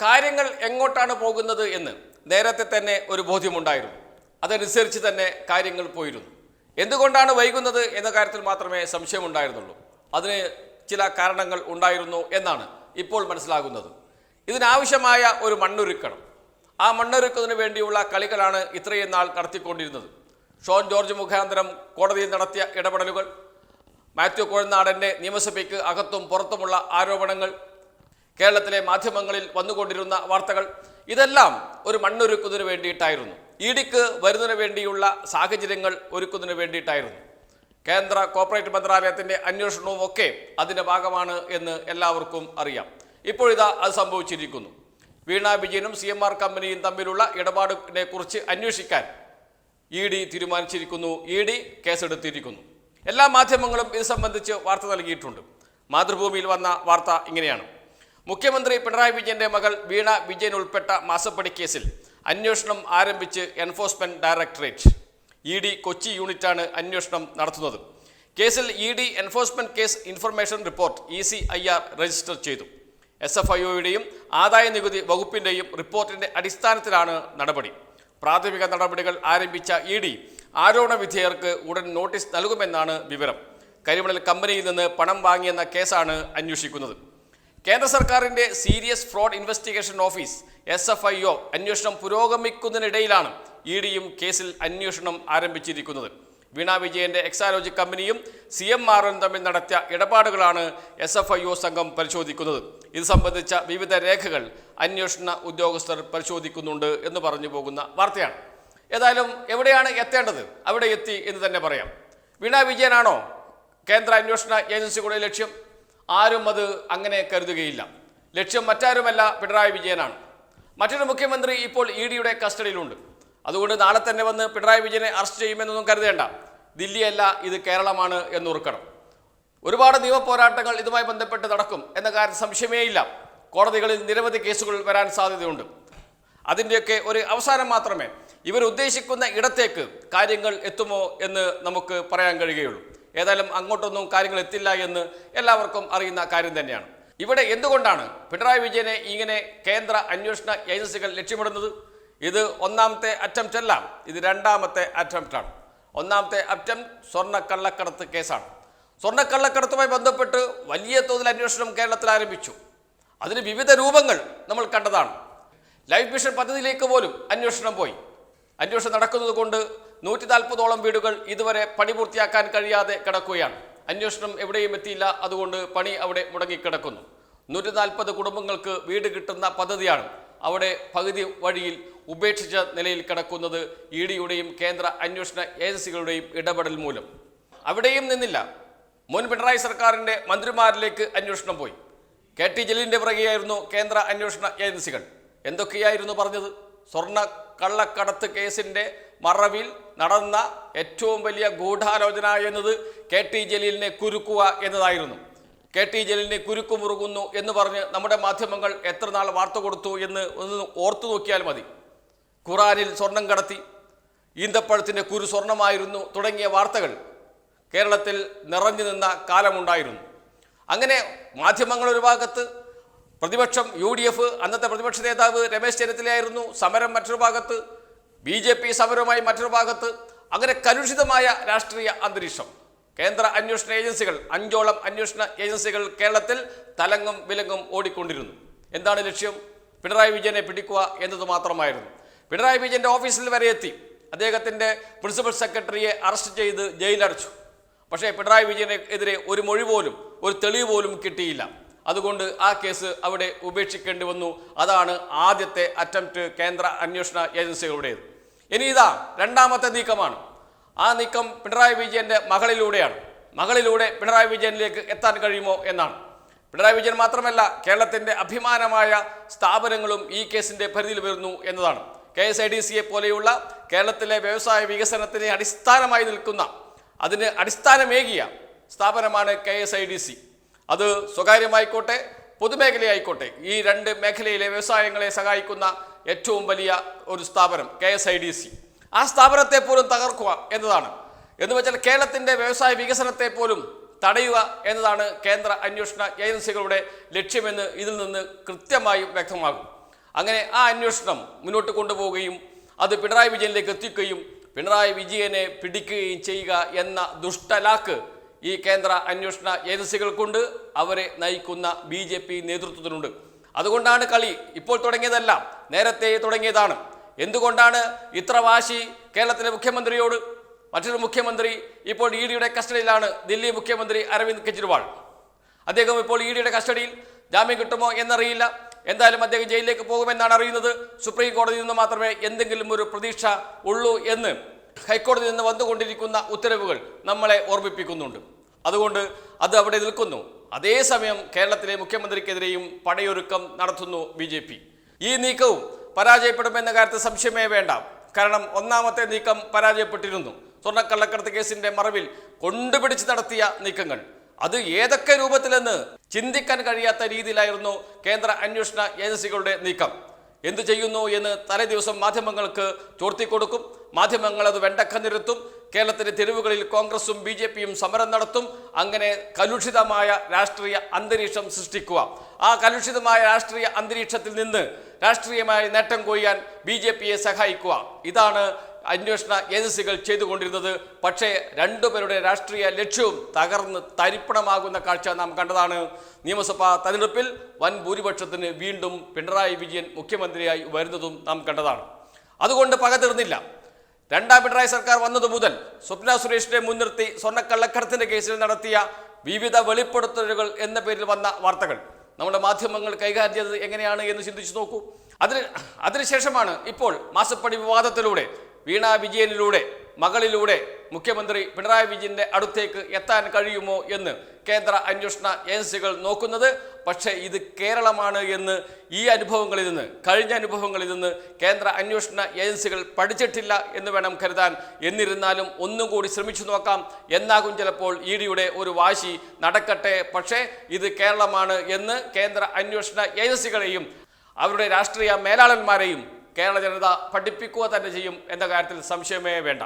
കാര്യങ്ങൾ എങ്ങോട്ടാണ് പോകുന്നത് എന്ന് നേരത്തെ തന്നെ ഒരു ബോധ്യമുണ്ടായിരുന്നു. അതനുസരിച്ച് തന്നെ കാര്യങ്ങൾ പോയിരുന്നു. എന്തുകൊണ്ടാണ് വൈകുന്നത് എന്ന കാര്യത്തിൽ മാത്രമേ സംശയമുണ്ടായിരുന്നുള്ളൂ. അതിന് ചില കാരണങ്ങൾ ഉണ്ടായിരുന്നു എന്നാണ് ഇപ്പോൾ മനസ്സിലാകുന്നത്. ഇതിനാവശ്യമായ ഒരു മണ്ണൊരുക്കണം. ആ മണ്ണൊരുക്കുന്നതിന് വേണ്ടിയുള്ള കളികളാണ് ഇത്രയും നാൾ നടത്തിക്കൊണ്ടിരുന്നത്. ഷോൺ ജോർജ് മുഖാന്തരം കോടതിയിൽ നടത്തിയ ഇടപെടലുകൾ മാത്യു കോഴനാടന്റെ നിയമസഭയ്ക്ക് അകത്തും പുറത്തുമുള്ള ആരോപണങ്ങൾ കേരളത്തിലെ മാധ്യമങ്ങളിൽ വന്നുകൊണ്ടിരുന്ന വാർത്തകൾ ഇതെല്ലാം ഒരു മണ്ണൊരുക്കുന്നതിന് വേണ്ടിയിട്ടായിരുന്നു. ഇഡിക്ക് വരുന്നതിന് വേണ്ടിയുള്ള സാഹചര്യങ്ങൾ ഒരുക്കുന്നതിന് വേണ്ടിയിട്ടായിരുന്നു. കേന്ദ്ര കോർപ്പറേറ്റ് മന്ത്രാലയത്തിന്റെ അന്വേഷണവും ഒക്കെ അതിന്റെ ഭാഗമാണ് എന്ന് എല്ലാവർക്കും അറിയാം. ഇപ്പോഴിതാ അത് സംഭവിച്ചിരിക്കുന്നു. വീണ വിജയനും സി എം ആർ കമ്പനിയും തമ്മിലുള്ള ഇടപാടിനെ കുറിച്ച് അന്വേഷിക്കാൻ ഇ ഡി തീരുമാനിച്ചിരിക്കുന്നു. ഇ ഡി കേസെടുത്തിരിക്കുന്നു. എല്ലാ മാധ്യമങ്ങളും ഇത് സംബന്ധിച്ച് വാർത്ത നൽകിയിട്ടുണ്ട്. മാതൃഭൂമിയിൽ വന്ന വാർത്ത ഇങ്ങനെയാണ്. മുഖ്യമന്ത്രി പിണറായി വിജയന്റെ മകൾ വീണ വിജയൻ ഉൾപ്പെട്ട മാസപ്പടി കേസിൽ അന്വേഷണം ആരംഭിച്ച് enforcement directorate. E D Kochi യൂണിറ്റാണ് അന്വേഷണം നടത്തുന്നത്. കേസിൽ E D enforcement case information report E C I R register ചെയ്തു. എസ് എഫ് ഐ ഒയുടെയും ആദായ നികുതി വകുപ്പിന്റെയും റിപ്പോർട്ടിന്റെ അടിസ്ഥാനത്തിലാണ് നടപടി. പ്രാഥമിക നടപടികൾ ആരംഭിച്ച ഇ ഡി ആരോപണ വിധേയർക്ക് ഉടൻ നോട്ടീസ് നൽകുമെന്നാണ് വിവരം. കരിമണൽ കമ്പനിയിൽ നിന്ന് പണം വാങ്ങിയെന്ന കേസാണ് അന്വേഷിക്കുന്നത്. കേന്ദ്ര സർക്കാരിന്റെ serious fraud investigation office S F I O അന്വേഷണം പുരോഗമിക്കുന്നതിനിടയിലാണ് ഇ ഡിയും കേസിൽ അന്വേഷണം ആരംഭിച്ചിരിക്കുന്നത്. വീണ വിജയന്റെ എക്സാലോജി കമ്പനിയും സി എം ആറും തമ്മിൽ നടത്തിയ ഇടപാടുകളാണ് എസ് എഫ് ഐ ഒ സംഘം പരിശോധിക്കുന്നത്. ഇത് സംബന്ധിച്ച വിവിധ രേഖകൾ അന്വേഷണ ഉദ്യോഗസ്ഥർ പരിശോധിക്കുന്നുണ്ട് എന്ന് പറഞ്ഞു പോകുന്ന വാർത്തയാണ്. ഏതായാലും എവിടെയാണ് എത്തേണ്ടത്? അവിടെ എത്തി എന്ന് തന്നെ പറയാം. വീണ വിജയനാണോ? കേന്ദ്ര അന്വേഷണ ഏജൻസികളുടെ ലക്ഷ്യം? ആരും അത് അങ്ങനെ കരുതുകയില്ല. ലക്ഷ്യം മറ്റാരുമല്ല പിണറായി വിജയനാണ്. മറ്റൊരു മുഖ്യമന്ത്രി ഇപ്പോൾ ഇ ഡിയുടെ കസ്റ്റഡിയിലുണ്ട്. അതുകൊണ്ട് നാളെ തന്നെ വന്ന് പിണറായി വിജയനെ അറസ്റ്റ് ചെയ്യുമെന്നൊന്നും കരുതേണ്ട. ദില്ലിയല്ല ഇത് കേരളമാണ് എന്നുറക്കണം ഒരുപാട് നിയമപോരാട്ടങ്ങൾ ഇതുമായി ബന്ധപ്പെട്ട് നടക്കും എന്ന കാര്യം സംശയമേയില്ല കോടതികളിൽ നിരവധി കേസുകൾ വരാൻ സാധ്യതയുണ്ട്. അതിന്റെയൊക്കെ ഒരു അവസാനം മാത്രമേ ഇവർ ഉദ്ദേശിക്കുന്ന ഇടത്തേക്ക് കാര്യങ്ങൾ എത്തുമോ എന്ന് നമുക്ക് പറയാൻ കഴിയുകയുള്ളൂ. ഏതായാലും അങ്ങോട്ടൊന്നും കാര്യങ്ങൾ എത്തില്ല എന്ന് എല്ലാവർക്കും അറിയുന്ന കാര്യം തന്നെയാണ്. ഇവിടെ എന്തുകൊണ്ടാണ് പിണറായി വിജയനെ ഇങ്ങനെ കേന്ദ്ര അന്വേഷണ ഏജൻസികൾ ലക്ഷ്യമിടുന്നത്? ഇത് ഒന്നാമത്തെ അറ്റംപ്റ്റ് അല്ല ഇത് രണ്ടാമത്തെ അറ്റംപ്റ്റ് ആണ്. ഒന്നാമത്തെ അറ്റംപ്റ്റ് സ്വർണ കള്ളക്കടത്ത് കേസാണ്. സ്വർണക്കള്ളക്കടത്തുമായി ബന്ധപ്പെട്ട് വലിയ തോതിൽ അന്വേഷണം കേരളത്തിൽ ആരംഭിച്ചു. അതിന് വിവിധ രൂപങ്ങൾ നമ്മൾ കണ്ടതാണ്. ലൈഫ് മിഷൻ പദ്ധതിയിലേക്ക് പോലും അന്വേഷണം പോയി. അന്വേഷണം നടക്കുന്നത് കൊണ്ട് നൂറ്റി നാൽപ്പതോളം വീടുകൾ ഇതുവരെ പണി പൂർത്തിയാക്കാൻ കഴിയാതെ കിടക്കുകയാണ്. അന്വേഷണം എവിടെയും എത്തിയില്ല. അതുകൊണ്ട് പണി അവിടെ മുടങ്ങിക്കിടക്കുന്നു. നൂറ്റി നാൽപ്പത് കുടുംബങ്ങൾക്ക് വീട് കിട്ടുന്ന പദ്ധതിയാണ് അവിടെ പകുതി വഴിയിൽ ഉപേക്ഷിച്ച നിലയിൽ കിടക്കുന്നത് ഇ ഡിയുടെയും കേന്ദ്ര അന്വേഷണ ഏജൻസികളുടെയും ഇടപെടൽ മൂലം. അവിടെയും നിന്നില്ല. മുൻ പിണറായി സർക്കാരിന്റെ മന്ത്രിമാരിലേക്ക് അന്വേഷണം പോയി. കെ ടി ജലീലിന്റെ പിറകെയായിരുന്നു കേന്ദ്ര അന്വേഷണ ഏജൻസികൾ. എന്തൊക്കെയായിരുന്നു പറഞ്ഞത്? സ്വർണ കള്ളക്കടത്ത് കേസിന്റെ മറവിൽ നടന്ന ഏറ്റവും വലിയ ഗൂഢാലോചന എന്നത് കെ ടി ജലീലിനെ കുരുക്കുക എന്നതായിരുന്നു. കെ ടി ജലീലിനെ കുരുക്കുമുറുകുന്നു എന്ന് പറഞ്ഞ് നമ്മുടെ മാധ്യമങ്ങൾ എത്ര നാൾ വാർത്ത കൊടുത്തു എന്ന് ഒന്ന് ഓർത്തു നോക്കിയാൽ മതി. ഖുറാനിൽ സ്വർണം കടത്തി ഈന്തപ്പഴത്തിന്റെ കുരു സ്വർണമായിരുന്നു തുടങ്ങിയ വാർത്തകൾ കേരളത്തിൽ നിറഞ്ഞു നിന്ന കാലമുണ്ടായിരുന്നു. അങ്ങനെ മാധ്യമങ്ങൾ ഒരു ഭാഗത്ത് പ്രതിപക്ഷം യു ഡി എഫ് അന്നത്തെ പ്രതിപക്ഷ നേതാവ് രമേശ് ചെന്നിത്തലയായിരുന്നു സമരം മറ്റൊരു ഭാഗത്ത് ബി ജെ പി സമരവുമായി മറ്റൊരു ഭാഗത്ത് അങ്ങനെ കലുഷിതമായ രാഷ്ട്രീയ അന്തരീക്ഷം. കേന്ദ്ര അന്വേഷണ ഏജൻസികൾ അഞ്ചോളം അന്വേഷണ ഏജൻസികൾ കേരളത്തിൽ തലങ്ങും വിലങ്ങും ഓടിക്കൊണ്ടിരുന്നു. എന്താണ് ലക്ഷ്യം? പിണറായി വിജയനെ പിടിക്കുക എന്നത് മാത്രമായിരുന്നു. പിണറായി വിജയന്റെ ഓഫീസിൽ വരെ എത്തി. അദ്ദേഹത്തിന്റെ പ്രിൻസിപ്പൽ സെക്രട്ടറിയെ അറസ്റ്റ് ചെയ്ത് ജയിലടച്ചു. പക്ഷേ പിണറായി വിജയനെതിരെ ഒരു മൊഴി പോലും ഒരു തെളിവ് പോലും കിട്ടിയില്ല. അതുകൊണ്ട് ആ കേസ് അവിടെ ഉപേക്ഷിക്കേണ്ടി വന്നു. അതാണ് ആദ്യത്തെ അറ്റംപ്റ്റ് കേന്ദ്ര അന്വേഷണ ഏജൻസികളുടേത്. ഇനി ഇതാ രണ്ടാമത്തെ നീക്കമാണ്. ആ നീക്കം പിണറായി വിജയന്റെ മകളിലൂടെയാണ്. മകളിലൂടെ പിണറായി വിജയനിലേക്ക് എത്താൻ കഴിയുമോ എന്നാണ്. പിണറായി വിജയൻ മാത്രമല്ല കേരളത്തിന്റെ അഭിമാനമായ സ്ഥാപനങ്ങളും ഈ കേസിന്റെ പരിധിയിൽ വരുന്നു എന്നതാണ്. കെ എസ് ഐ ഡി സിയെ പോലെയുള്ള കേരളത്തിലെ വ്യവസായ വികസനത്തിന് അടിസ്ഥാനമായി നിൽക്കുന്ന അതിന് അടിസ്ഥാനമേകിയ സ്ഥാപനമാണ് K S I D C. അത് സ്വകാര്യമായിക്കോട്ടെ പൊതുമേഖലയായിക്കോട്ടെ ഈ രണ്ട് മേഖലയിലെ വ്യവസായങ്ങളെ സഹായിക്കുന്ന ഏറ്റവും വലിയ ഒരു സ്ഥാപനം K S I D C. ആ സ്ഥാപനത്തെ പോലും തകർക്കുക എന്നതാണ്. എന്ന് വെച്ചാൽ കേരളത്തിന്റെ വ്യവസായ വികസനത്തെ പോലും തടയുക എന്നതാണ് കേന്ദ്ര അന്വേഷണ ഏജൻസികളുടെ ലക്ഷ്യമെന്ന് ഇതിൽ നിന്ന് കൃത്യമായും വ്യക്തമാകും. അങ്ങനെ ആ അന്വേഷണം മുന്നോട്ട് കൊണ്ടുപോവുകയും അത് പിണറായി വിജയനിലേക്ക് എത്തിക്കുകയും പിണറായി വിജയനെ പിടിക്കുകയും ചെയ്യുക എന്ന ദുഷ്ടലാക്ക് ഈ കേന്ദ്ര അന്വേഷണ ഏജൻസികൾക്കുണ്ട്. അവരെ നയിക്കുന്ന ബി ജെ പി നേതൃത്വത്തിനുണ്ട്. അതുകൊണ്ടാണ് കളി ഇപ്പോൾ തുടങ്ങിയതല്ല നേരത്തെ തുടങ്ങിയതാണ്. എന്തുകൊണ്ടാണ് ഇത്ര വാശി കേരളത്തിലെ മുഖ്യമന്ത്രിയോട്? മറ്റൊരു മുഖ്യമന്ത്രി ഇപ്പോൾ ഇ ഡിയുടെ കസ്റ്റഡിയിലാണ്. ദില്ലി മുഖ്യമന്ത്രി അരവിന്ദ് കെജ്രിവാൾ. അദ്ദേഹം ഇപ്പോൾ ഇ ഡിയുടെ കസ്റ്റഡിയിൽ ജാമ്യം കിട്ടുമോ എന്നറിയില്ല. എന്തായാലും അദ്ദേഹം ജയിലിലേക്ക് പോകുമെന്നാണ് അറിയുന്നത്. സുപ്രീം കോടതിയിൽ നിന്ന് മാത്രമേ എന്തെങ്കിലും ഒരു പ്രതീക്ഷ ഉള്ളൂ എന്ന് ഹൈക്കോടതിയിൽ നിന്ന് വന്നുകൊണ്ടിരിക്കുന്ന ഉത്തരവുകൾ നമ്മളെ ഓർമ്മിപ്പിക്കുന്നുണ്ട്. അതുകൊണ്ട് അത് അവിടെ നിൽക്കുന്നു. അതേസമയം കേരളത്തിലെ മുഖ്യമന്ത്രിക്കെതിരെയും പടയൊരുക്കം നടത്തുന്നു ബി ജെ പി. ഈ നീക്കവും പരാജയപ്പെടുമെന്ന കാര്യത്തിൽ സംശയമേ വേണ്ട. കാരണം ഒന്നാമത്തെ നീക്കം പരാജയപ്പെട്ടിരുന്നു. സ്വർണക്കള്ളക്കടത്ത് കേസിന്റെ മറവിൽ കൊണ്ടുപിടിച്ച് നടത്തിയ നീക്കങ്ങൾ. അത് ഏതൊക്കെ രൂപത്തിലെന്ന് ചിന്തിക്കാൻ കഴിയാത്ത രീതിയിലായിരുന്നു കേന്ദ്ര അന്വേഷണ ഏജൻസികളുടെ നീക്കം. എന്തു ചെയ്യുന്നു എന്ന് തലേദിവസം മാധ്യമങ്ങൾക്ക് ചോർത്തിക്കൊടുക്കും. മാധ്യമങ്ങൾ അത് വെണ്ടക്ക നിരത്തും. കേരളത്തിലെ തെരുവുകളിൽ കോൺഗ്രസും ബി ജെ പിയും സമരം നടത്തും. അങ്ങനെ കലുഷിതമായ രാഷ്ട്രീയ അന്തരീക്ഷം സൃഷ്ടിക്കുക. ആ കലുഷിതമായ രാഷ്ട്രീയ അന്തരീക്ഷത്തിൽ നിന്ന് രാഷ്ട്രീയമായി നേട്ടം കൊയ്യാൻ ബി ജെ പിയെ സഹായിക്കുക. ഇതാണ് അന്വേഷണ ഏജൻസികൾ ചെയ്തുകൊണ്ടിരുന്നത്. പക്ഷേ രണ്ടുപേരുടെ രാഷ്ട്രീയ ലക്ഷ്യവും തകർന്ന് തരിപ്പണമാകുന്ന കാഴ്ച നാം കണ്ടതാണ്. നിയമസഭാ തെരഞ്ഞെടുപ്പിൽ വൻ ഭൂരിപക്ഷത്തിന് വീണ്ടും പിണറായി വിജയൻ മുഖ്യമന്ത്രിയായി വരുന്നതും നാം കണ്ടതാണ്. അതുകൊണ്ട് പക തീർന്നില്ല രണ്ടാം പിണറായി സർക്കാർ വന്നതു മുതൽ സ്വപ്ന സുരേഷിനെ മുൻനിർത്തി സ്വർണക്കള്ളക്കടത്തിന്റെ കേസിൽ നടത്തിയ വിവിധ വെളിപ്പെടുത്തലുകൾ എന്ന പേരിൽ വന്ന വാർത്തകൾ. നമ്മുടെ മാധ്യമങ്ങൾ കൈകാര്യം ചെയ്തത് എങ്ങനെയാണ് എന്ന് ചിന്തിച്ചു നോക്കൂ. അതിന് അതിനുശേഷമാണ് ഇപ്പോൾ മാസപ്പടി വിവാദത്തിലൂടെ വീണ വിജയനിലൂടെ മകളിലൂടെ മുഖ്യമന്ത്രി പിണറായി വിജയന്റെ അടുത്തേക്ക് എത്താൻ കഴിയുമോ എന്ന് കേന്ദ്ര അന്വേഷണ ഏജൻസികൾ നോക്കുന്നത്. പക്ഷേ ഇത് കേരളമാണ് എന്ന് ഈ അനുഭവങ്ങളിൽ നിന്ന് കഴിഞ്ഞ അനുഭവങ്ങളിൽ നിന്ന് കേന്ദ്ര അന്വേഷണ ഏജൻസികൾ പഠിച്ചിട്ടില്ല എന്ന് വേണം കരുതാൻ. എന്നിരുന്നാലും ഒന്നും കൂടി ശ്രമിച്ചു നോക്കാം. എന്നാകും ചിലപ്പോൾ ഇ ഡിയുടെ ഒരു വാശി നടക്കട്ടെ. പക്ഷേ ഇത് കേരളമാണ് എന്ന് കേന്ദ്ര അന്വേഷണ ഏജൻസികളെയും അവരുടെ രാഷ്ട്രീയ മേലാളന്മാരെയും കേരള ജനത പഠിപ്പിക്കുക തന്നെ ചെയ്യും എന്ന കാര്യത്തിൽ സംശയമേ വേണ്ട.